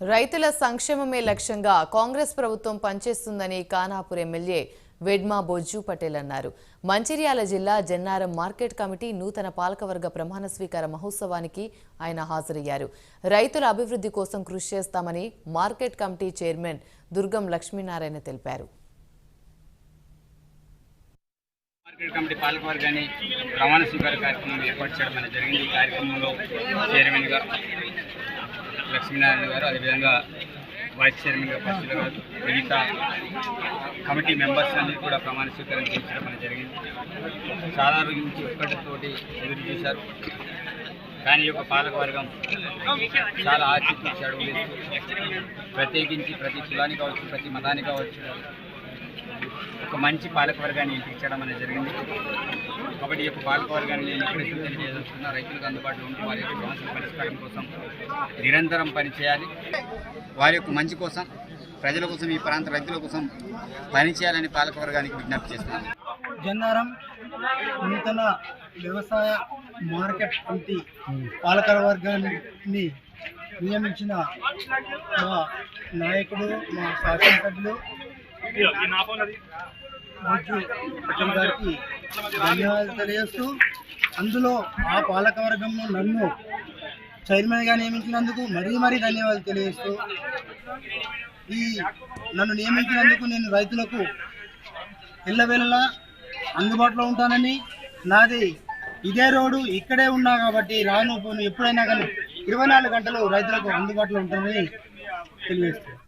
రైతుల సంక్షేమమే లక్ష్యంగా కాంగ్రెస్ ప్రభుత్వం పనిచేస్తుందని కానాపూర్ ఎమ్మెల్యే వెడ్మా బొజ్జు పటేల్ అన్నారు. మంచిర్యాల జిల్లా జన్నారం మార్కెట్ కమిటీ నూతన పాలకవర్గ ప్రమాణ స్వీకార మహోత్సవానికి ఆయన హాజరయ్యారు. రైతుల అభివృద్ధి కోసం కృషి చేస్తామని market committee chairman Durgam Lakshminarayana తెలిపారు. మార్కెట్ కమిటీ పాలకవర్గాన్ని ప్రమాణ స్వీకార కార్యక్రమం ఏర్పాటు చేయడం జరిగింది. ఈ కార్యక్రమంలో చైర్మన్గా లక్ష్మీనారాయణ గారు అదేవిధంగా వైస్ చైర్మన్గా పరిస్థితులు గారు మిగతా కమిటీ మెంబర్స్ అన్ని కూడా ప్రమాణ స్వీకారం చేయించడం అనేది జరిగింది. చాలా రోజుల నుంచి ఒక్కటితోటి ఎదురు చూశారు. కానీ ఈ యొక్క పాలకవర్గం చాలా ఆచరించాడు ప్రత్యేకించి ప్రతి కులానికి కావచ్చు ప్రతి మతానికి కావచ్చు ఒక మంచి పాలకవర్గాన్ని ఎంపించడం అనేది జరిగింది. కాబట్టి ఈ యొక్క పాలకవర్గాన్ని నేను ఇక్కడ తెలియజేస్తున్నా రైతులకు అందుబాటులో ఉంటూ వారి యొక్క సమస్యల పరిష్కారం కోసం నిరంతరం పనిచేయాలి. వారి యొక్క మంచి కోసం ప్రజల కోసం ఈ ప్రాంత రైతుల కోసం పనిచేయాలని పాలకవర్గానికి విజ్ఞప్తి చేస్తున్నాను. జన్నారం నూతన వ్యవసాయ మార్కెట్ కమిటీ పాలకవర్గాన్ని నియమించిన మా నాయకుడు మా శాసనసభ్యులు గారికి ధన్యవాదాలు తెలియజేస్తూ అందులో ఆ పాలక వర్గంలో నన్ను చైర్మన్గా నియమించినందుకు మరీ మరీ ధన్యవాదాలు తెలియజేస్తూ ఈ నన్ను నియమించినందుకు నేను రైతులకు ఎల్లవేళలా అందుబాటులో ఉంటానని. నాది ఇదే రోడ్డు ఇక్కడే ఉన్నా కాబట్టి రాను పోను ఎప్పుడైనా కానీ ఇరవై నాలుగు గంటలు రైతులకు అందుబాటులో ఉంటానని తెలియజేస్తాను